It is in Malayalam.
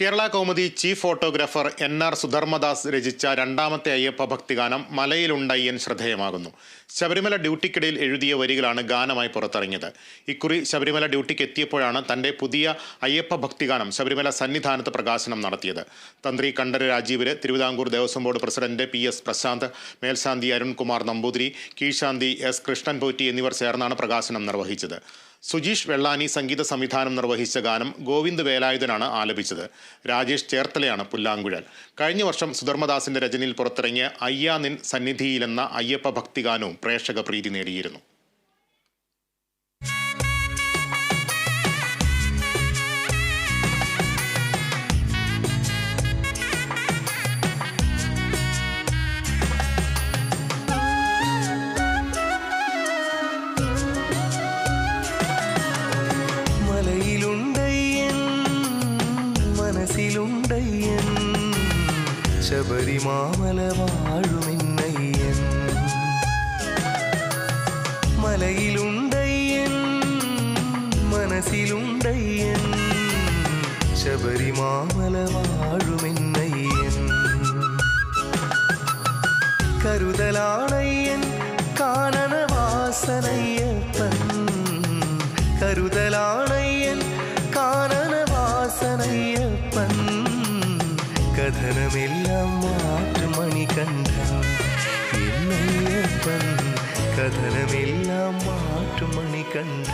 Kerala Kaumudi chief photographer N R Sudharmadas രചിച്ച രണ്ടാമത്തെ അയ്യപ്പ ഭക്തിഗാനം മലയിലുണ്ടയ്യൻ ശ്രദ്ധേയമാകുന്നു. ശബരിമല ഡ്യൂട്ടിക്കിടയിൽ എഴുതിയ വരികളാണ് ഗാനമായി പുറത്തിറങ്ങിയത്. ഇക്കുറി ശബരിമല ഡ്യൂട്ടിക്ക് എത്തിയപ്പോഴാണ് തന്റെ പുതിയ അയ്യപ്പ ഭക്തിഗാനം ശബരിമല സന്നിധാനത്ത് പ്രകാശനം നടത്തിയത്. തന്ത്രി Kandararu Rajeevaru Thiruvithamkoor Devaswom board president P S Prasanth മേൽശാന്തി അരുൺകുമാർ നമ്പൂതിരി കീഴ്ശാന്തി എസ് കൃഷ്ണൻ പോറ്റി എന്നിവർ ചേർന്നാണ് പ്രകാശനം നിർവഹിച്ചത്. സുജീഷ് വെള്ളാനി സംഗീത സംവിധാനം നിർവഹിച്ച ഗാനം ഗോവിന്ദ് വേലായുധനാണ് ആലപിച്ചത്. രാജേഷ് ചേർത്തലയാണ് പുല്ലാങ്കുഴൽ. കഴിഞ്ഞ വർഷം സുധർമ്മദാസിന്റെ രചനയിൽ പുറത്തിറങ്ങിയ അയ്യാ നിൻ സന്നിധിയിലെന്ന അയ്യപ്പ ഭക്തിഗാനവും പ്രേക്ഷക പ്രീതി നേടിയിരുന്നു. ശബരിമാമല വാഴുമെന്നയ്യൻ മലയിലുണ്ടയ്യൻ മനസ്സിലുണ്ടയ്യൻ ശബരിമാമല വാഴുമെന്നയ്യൻ കരുതലാണയ്യൻ കാനനവാസനയ്യപ്പൻ കരുതലാണയ്യൻ കാനനവാസനയ്യപ്പൻ കഥനമെല്ലാം മാറ്റുമണി കണ്ട എന്നയ്യപ്പൻ കഥനമെല്ലാം മാറ്റുമണി കണ്ട